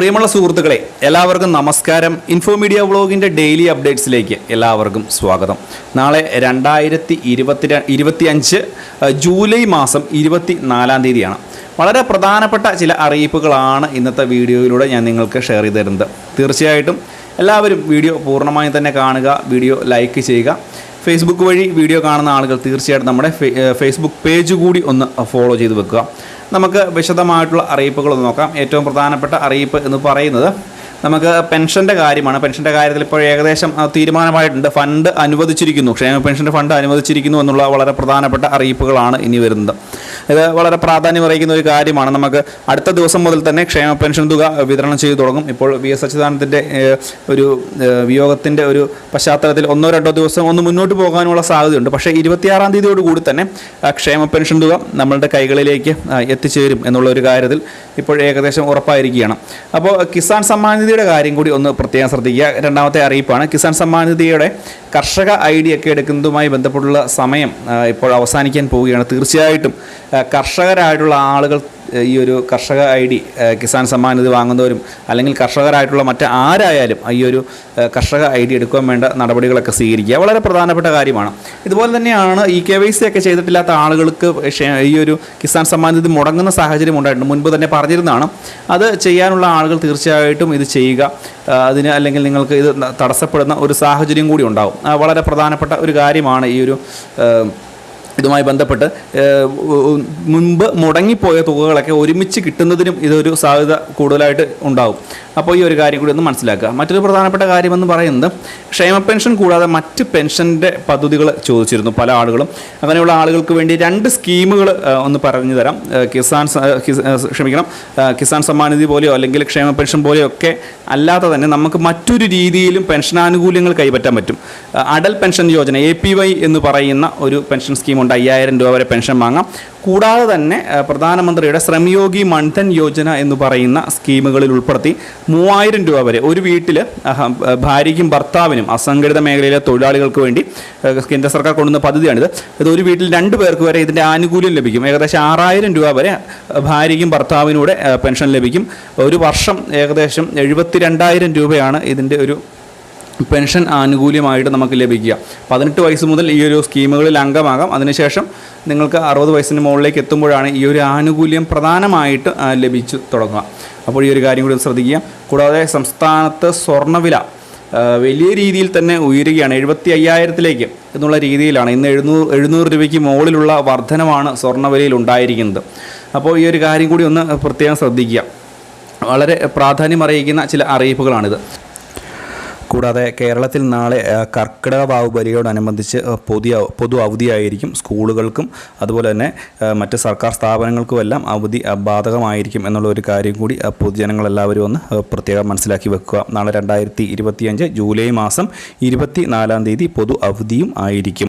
പ്രിയമുള്ള സുഹൃത്തുക്കളെ എല്ലാവർക്കും നമസ്കാരം. ഇൻഫോ മീഡിയ വ്ളോഗിന്റെ ഡെയിലി അപ്ഡേറ്റ്സിലേക്ക് എല്ലാവർക്കും സ്വാഗതം. നാളെ രണ്ടായിരത്തി ഇരുപത്തി ഇരുപത്തി അഞ്ച് ജൂലൈ മാസം ഇരുപത്തി നാലാം തീയതിയാണ്. വളരെ പ്രധാനപ്പെട്ട ചില അറിയിപ്പുകളാണ് ഇന്നത്തെ വീഡിയോയിലൂടെ ഞാൻ നിങ്ങൾക്ക് ഷെയർ ചെയ്ത് തരുന്നത് തീർച്ചയായിട്ടും എല്ലാവരും വീഡിയോ പൂർണമായും തന്നെ കാണുക വീഡിയോ ലൈക്ക് ചെയ്യുക. ഫേസ്ബുക്ക് വഴി വീഡിയോ കാണുന്ന ആളുകൾ തീർച്ചയായിട്ടും നമ്മുടെ ഫേസ്ബുക്ക് പേജ് കൂടി ഒന്ന് ഫോളോ ചെയ്ത് വെക്കുക. നമുക്ക് വിശദമായിട്ടുള്ള അറിയിപ്പുകളൊന്ന് നോക്കാം. ഏറ്റവും പ്രധാനപ്പെട്ട അറിയിപ്പ് എന്ന് പറയുന്നത് നമുക്ക് പെൻഷന്റെ കാര്യമാണ്. പെൻഷന്റെ കാര്യത്തിൽ ഇപ്പോൾ ഏകദേശം തീരുമാനമായിട്ടുണ്ട്. ഫണ്ട് അനുവദിച്ചിരിക്കുന്നു. ക്ഷേമ പെൻഷന്റെ ഫണ്ട് അനുവദിച്ചിരിക്കുന്നു എന്നുള്ള വളരെ പ്രധാനപ്പെട്ട അറിയിപ്പുകളാണ് ഇനി വരുന്നത്. ഇത് വളരെ പ്രാധാന്യം അറിയിക്കുന്ന ഒരു കാര്യമാണ്. നമുക്ക് അടുത്ത ദിവസം മുതൽ തന്നെ ക്ഷേമ പെൻഷൻ തുക വിതരണം ചെയ്തു തുടങ്ങും. ഇപ്പോൾ വി എസ് അച്യുതാനന്ദന്റെ ഒരു വിയോഗത്തിന്റെ ഒരു പശ്ചാത്തലത്തിൽ ഒന്നോ രണ്ടോ ദിവസം ഒന്ന് മുന്നോട്ട് പോകാനുള്ള സാധ്യതയുണ്ട്. പക്ഷേ ഇരുപത്തിയാറാം തീയതിയോട് കൂടി തന്നെ ക്ഷേമ പെൻഷൻ തുക നമ്മളുടെ കൈകളിലേക്ക് എത്തിച്ചേരും എന്നുള്ള ഒരു കാര്യത്തിൽ ഇപ്പോൾ ഏകദേശം ഉറപ്പായിരിക്കുകയാണ്. അപ്പോൾ കിസാൻ സമ്മാൻ നിധിയുടെ കാര്യം കൂടി ഒന്ന് പ്രത്യേകം ശ്രദ്ധിക്കുക. രണ്ടാമത്തെ അറിയിപ്പാണ് കിസാൻ സമ്മാൻ നിധിയുടെ കർഷക ഐ ഡി ഒക്കെ എടുക്കുന്നതുമായി ബന്ധപ്പെട്ടുള്ള സമയം ഇപ്പോൾ അവസാനിക്കാൻ പോവുകയാണ്. തീർച്ചയായിട്ടും കർഷകരായിട്ടുള്ള ആളുകൾ ഈ ഒരു കർഷക ഐ ഡി കിസാൻ സമ്മാൻ ഇത് വാങ്ങുന്നവരും അല്ലെങ്കിൽ കർഷകരായിട്ടുള്ള മറ്റ് ആരായാലും ഈ ഒരു കർഷക ഐ ഡി എടുക്കാൻ വേണ്ട നടപടികളൊക്കെ സ്വീകരിക്കുക. വളരെ പ്രധാനപ്പെട്ട കാര്യമാണ്. ഇതുപോലെ തന്നെയാണ് ഈ കെ വൈ സി ഒക്കെ ചെയ്തിട്ടില്ലാത്ത ആളുകൾക്ക് ഈ ഒരു കിസാൻ സമ്മാൻ ഇത് മുടങ്ങുന്ന സാഹചര്യം ഉണ്ടായിട്ടുണ്ട്. മുൻപ് തന്നെ പറഞ്ഞിരുന്നതാണ്. അത് ചെയ്യാനുള്ള ആളുകൾ തീർച്ചയായിട്ടും ഇത് ചെയ്യുക അതിന് അല്ലെങ്കിൽ നിങ്ങൾക്ക് ഇത് തടസ്സപ്പെടുന്ന ഒരു സാഹചര്യം കൂടി ഉണ്ടാകും വളരെ പ്രധാനപ്പെട്ട ഒരു കാര്യമാണ് ഈ ഒരു ഇതുമായി ബന്ധപ്പെട്ട് മുൻപ് മുടങ്ങിപ്പോയ തുകകളൊക്കെ ഒരുമിച്ച് കിട്ടുന്നതിനും ഇതൊരു സാധ്യത കൂടുതലായിട്ട് ഉണ്ടാവും. അപ്പോൾ ഈ ഒരു കാര്യം കൂടി ഒന്ന് മനസ്സിലാക്കുക. മറ്റൊരു പ്രധാനപ്പെട്ട കാര്യമെന്ന് പറയുന്നത് ക്ഷേമ പെൻഷൻ കൂടാതെ മറ്റ് പെൻഷന്റെ പദ്ധതികൾ ചോദിച്ചിരുന്നു പല ആളുകളും. അങ്ങനെയുള്ള ആളുകൾക്ക് വേണ്ടി രണ്ട് സ്കീമുകൾ ഒന്ന് പറഞ്ഞു തരാം. കിസാൻ ക്ഷമിക്കണം. കിസാൻ സമ്മാൻ നിധി പോലെയോ അല്ലെങ്കിൽ ക്ഷേമ പെൻഷൻ പോലെയോ ഒക്കെ അല്ലാതെ തന്നെ നമുക്ക് മറ്റൊരു രീതിയിലും പെൻഷനാനുകൂല്യങ്ങൾ കൈപ്പറ്റാൻ പറ്റും. Atal pension Yojana A P Y എന്ന് പറയുന്ന ഒരു പെൻഷൻ സ്കീമുണ്ട്. അയ്യായിരം രൂപ വരെ പെൻഷൻ വാങ്ങാം. കൂടാതെ തന്നെ പ്രധാനമന്ത്രിയുടെ ശ്രമയോഗി മൺധൻ യോജന എന്ന് പറയുന്ന സ്കീമുകളിൽ ഉൾപ്പെടുത്തി മൂവായിരം രൂപ വരെ ഒരു വീട്ടിൽ ഭാര്യയ്ക്കും ഭർത്താവിനും അസംഘടിത മേഖലയിലെ തൊഴിലാളികൾക്ക് വേണ്ടി കേന്ദ്ര സർക്കാർ കൊണ്ടുവന്ന പദ്ധതിയാണിത്. ഇത് ഒരു വീട്ടിൽ രണ്ട് പേർക്ക് വരെ ഇതിന്റെ ആനുകൂല്യം ലഭിക്കും. ഏകദേശം ആറായിരം രൂപ വരെ ഭാര്യയ്ക്കും ഭർത്താവിനൂടെ പെൻഷൻ ലഭിക്കും. ഒരു വർഷം ഏകദേശം എഴുപത്തി രണ്ടായിരം രൂപയാണ് ഇതിന്റെ ഒരു പെൻഷൻ ആനുകൂല്യമായിട്ട് നമുക്ക് ലഭിക്കുക. പതിനെട്ട് വയസ്സ് മുതൽ ഈ ഒരു സ്കീമുകളിൽ അംഗമാകാം. അതിനുശേഷം നിങ്ങൾക്ക് അറുപത് വയസ്സിന് മുകളിലേക്ക് എത്തുമ്പോഴാണ് ഈ ഒരു ആനുകൂല്യം പ്രധാനമായിട്ട് ലഭിച്ചു തുടങ്ങുക. അപ്പോൾ ഈ ഒരു കാര്യം കൂടി ശ്രദ്ധിക്കുക. കൂടാതെ സംസ്ഥാനത്ത് സ്വർണവില വലിയ രീതിയിൽ തന്നെ ഉയരുകയാണ്. എഴുപത്തി അയ്യായിരത്തിലേക്ക് എന്നുള്ള രീതിയിലാണ്. ഇന്ന് എഴുന്നൂറ് എഴുന്നൂറ് രൂപയ്ക്ക് മുകളിലുള്ള വർധനമാണ് സ്വർണവിലയിൽ ഉണ്ടായിരിക്കുന്നത്. അപ്പോൾ ഈ ഒരു കാര്യം കൂടി ഒന്ന് പ്രത്യേകം ശ്രദ്ധിക്കുക. വളരെ പ്രാധാന്യം അറിയിക്കുന്ന ചില അറിയിപ്പുകളാണിത്. കൂടാതെ കേരളത്തിൽ നാളെ കർക്കിടക വാവ് ബലിയോടനുബന്ധിച്ച് പൊതു പൊതു അവധിയായിരിക്കും സ്കൂളുകൾക്കും അതുപോലെ തന്നെ മറ്റ് സർക്കാർ സ്ഥാപനങ്ങൾക്കുമെല്ലാം അവധി ബാധകമായിരിക്കും എന്നുള്ള ഒരു കാര്യം കൂടി പൊതുജനങ്ങളെല്ലാവരും ഒന്ന് പ്രത്യേകം മനസ്സിലാക്കി വെക്കുക. നാളെ രണ്ടായിരത്തി ജൂലൈ മാസം ഇരുപത്തി നാലാം തീയതി പൊതു അവധിയും ആയിരിക്കും.